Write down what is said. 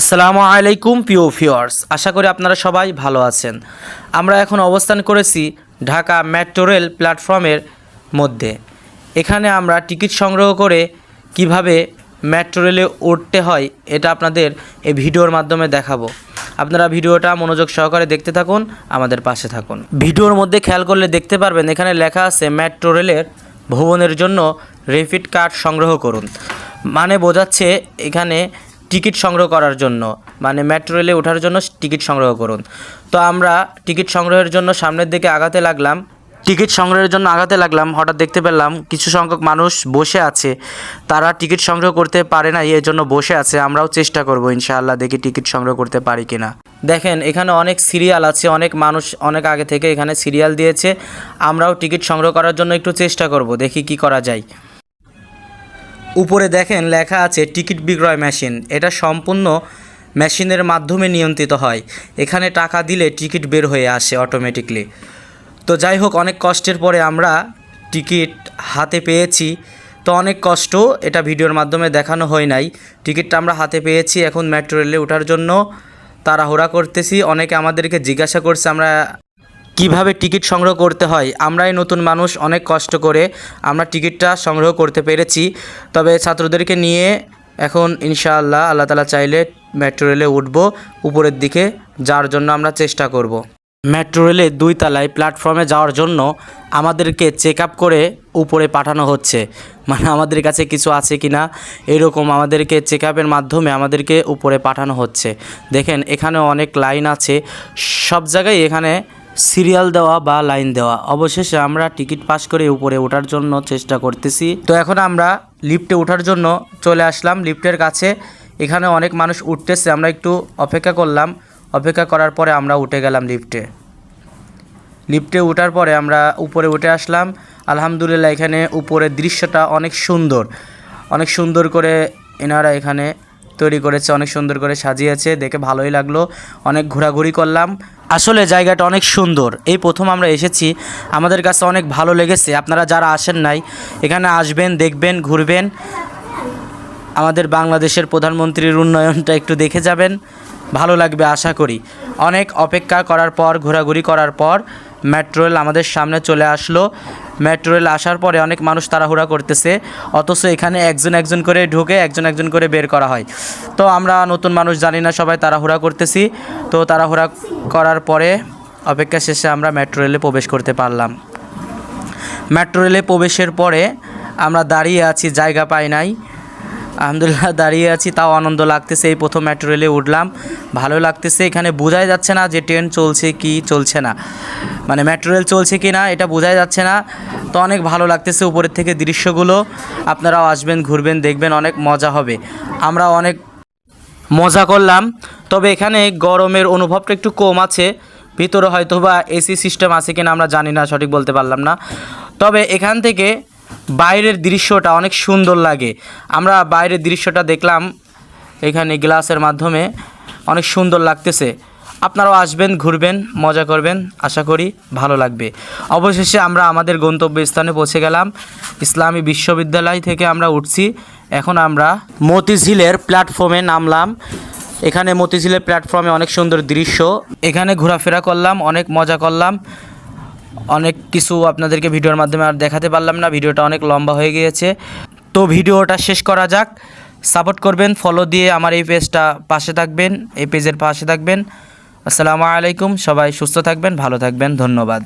আসসালামু আলাইকুম পিও ফিওয়ার্স আশা করি আপনারা সবাই ভালো আছেন। আমরা এখন অবস্থান করেছি ঢাকা মেট্রো রেল প্ল্যাটফর্মের মধ্যে। এখানে আমরা টিকিট সংগ্রহ করে কীভাবে মেট্রো রেলে উঠতে হয়, এটা আপনাদের এই ভিডিওর মাধ্যমে দেখাবো। আপনারা ভিডিওটা মনোযোগ সহকারে দেখতে থাকুন, আমাদের পাশে থাকুন। ভিডিওর মধ্যে খেয়াল করলে দেখতে পারবেন, এখানে লেখা আছে মেট্রো রেলের ভ্রমণের জন্য রেফিট কার্ড সংগ্রহ করুন। মানে বোঝাচ্ছে এখানে টিকিট সংগ্রহ করার জন্য মানে মেট্রো রেলে ওঠার জন্য টিকিট সংগ্রহ করুন। তো আমরা টিকিট সংগ্রহের জন্য সামনের দিকে আগাতে লাগলাম। টিকিট সংগ্রহের জন্য আগাতে লাগলাম, হঠাৎ দেখতে পেলাম কিছু সংখ্যক মানুষ বসে আছে। তারা টিকিট সংগ্রহ করতে পারে না এর জন্য বসে আছে, আমরাও চেষ্টা করব ইনশাআল্লাহ দেখি টিকিট সংগ্রহ করতে পারি কিনা। দেখেন, এখানে অনেক সিরিয়াল আছে, অনেক মানুষ, অনেক আগে থেকে এখানে সিরিয়াল দিয়েছে। আমরাও টিকিট সংগ্রহ করার জন্য একটু চেষ্টা করব, দেখি কি করা যায়। উপরে দেখেন লেখা আছে টিকিট বিক্রয় মেশিন। এটা সম্পূর্ণ মেশিনের মাধ্যমে নিয়ন্ত্রিত হয়। এখানে টাকা দিলে টিকিট বের হয়ে আসে অটোমেটিকলি তো যাই হোক, অনেক কষ্টের পরে আমরা টিকিট হাতে পেয়েছি। তো অনেক কষ্ট এটা ভিডিওর মাধ্যমে দেখানো হয় নাই। টিকিটটা আমরা হাতে পেয়েছি, এখন মেট্রো রেলে ওঠার জন্য তাড়াহুড়া করতেছি। অনেকে আমাদেরকে জিজ্ঞাসা করছে, আমরা কীভাবে টিকিট সংগ্রহ করতে হয়? আমরাই নতুন মানুষ, অনেক কষ্ট করে আমরা টিকিটটা সংগ্রহ করতে পেরেছি। তবে ছাত্রদেরকে নিয়ে এখন ইনশাআল্লাহ আল্লাহ তালা চাইলে মেট্রো রেলে উঠবো, উপরের দিকে যাওয়ার জন্য আমরা চেষ্টা করব। মেট্রো রেলে দুই তলায় প্ল্যাটফর্মে যাওয়ার জন্য আমাদেরকে চেক আপ করে উপরে পাঠানো হচ্ছে। মানে আমাদের কাছে কিছু আছে কি না এরকম আমাদেরকে চেক আপের মাধ্যমে আমাদেরকে উপরে পাঠানো হচ্ছে। দেখেন এখানে অনেক লাইন আছে। সব জায়গায় এখানে সিরিয়াল দেওয়া বা লাইন দেওয়া। অবশেষে আমরা টিকিট পাস করে উপরে ওঠার জন্য চেষ্টা করতেছি। তো এখন আমরা লিফটে ওঠার জন্য চলে আসলাম। লিফটের কাছে এখানে অনেক মানুষ উঠতেছে। আমরা একটু অপেক্ষা করলাম। অপেক্ষা করার পরে আমরা উঠে গেলাম লিফটে। লিফটে ওঠার পরে আমরা উপরে উঠে আসলাম। আলহামদুলিল্লাহ এখানে উপরের দৃশ্যটা অনেক সুন্দর। অনেক সুন্দর করে এনারা এখানে তৈরি করেছে, অনেক সুন্দর করে সাজিয়েছে। দেখে ভালোই লাগল। অনেক ঘোরাঘুরি করলাম। আসলে জায়গাটা অনেক সুন্দর। এই প্রথম আমরা এসেছি। আমাদের কাছে অনেক ভালো লেগেছে। আপনারা যারা আসেন নাই, এখানে আসবেন, দেখবেন, ঘুরবেন। আমাদের বাংলাদেশের প্রধানমন্ত্রীর উন্নয়নটা একটু দেখে যাবেন। ভালো লাগবে আশা করি। অনেক অপেক্ষা করার পর, ঘোরাঘুরি করার পর মেট্রোল আমাদের সামনে চলে আসলো। মেট্রো রেল আসার পরে অনেক মানুষ তাড়াহুড়া করতেছে, অথচ এখানে একজন একজন করে ঢুকে একজন একজন করে বের করা হয়। তো আমরা নতুন মানুষ জানি না, সবাই তাড়াহুড়া করতেছি। তো তাড়াহুড়া করার পরে অপেক্ষা শেষে আমরা মেট্রো রেলে প্রবেশ করতে পারলাম। মেট্রো রেলে প্রবেশের পরে আমরা দাঁড়িয়ে আছি, জায়গা পাই নাই। আলহামদুলিল্লাহ, দাঁড়িয়ে আছি, তাও আনন্দ লাগতেছে, এই প্রথম মেট্রো রেলে উঠলাম। ভালো লাগতেছে, এখানে বোঝাই যাচ্ছে না যে ট্রেন চলছে কি, চলছে না। মানে মেট্রো রেল চলছে কি না, এটা বোঝাই যাচ্ছে না। তো অনেক ভালো লাগতেছে উপরের থেকে দৃশ্যগুলো। আপনারাও আসবেন, ঘুরবেন, দেখবেন, অনেক মজা হবে। আমরা অনেক মজা করলাম, তবে এখানে গরমের অনুভবটা একটু কম আছে। ভিতরে হয়তো বা এসি সিস্টেম আছে কিনা আমরা জানি না, সঠিক বলতে পারলাম না। তবে এখান থেকে বাইরের দৃশ্যটা অনেক সুন্দর লাগে। আমরা বাইরের দৃশ্যটা দেখলাম এখানে গ্লাসের মাধ্যমে, অনেক সুন্দর লাগতেছে। আপনারাও আসবেন, ঘুরবেন, মজা করবেন, আশা করি ভালো লাগবে। অবশেষে আমরা আমাদের গন্তব্যস্থানে পৌঁছে গেলাম। ইসলামী বিশ্ববিদ্যালয় থেকে আমরা উঠছি। এখন আমরা মতিঝিলের প্ল্যাটফর্মে নামলাম। এখানে মতিঝিলের প্ল্যাটফর্মে অনেক সুন্দর দৃশ্য। এখানে ঘোরাফেরা করলাম, অনেক মজা করলাম। অনেক কিছু আপনাদেরকে ভিডিওর মাধ্যমে আর দেখাতে পারলাম না, ভিডিওটা অনেক লম্বা হয়ে গিয়েছে। তো ভিডিওটা শেষ করা যাক। সাপোর্ট করবেন ফলো দিয়ে আমার এই পেজটা পাশে থাকবেন, এই পেজের পাশে থাকবেন। আসসালামু আলাইকুম, সবাই সুস্থ থাকবেন, ভালো থাকবেন, ধন্যবাদ।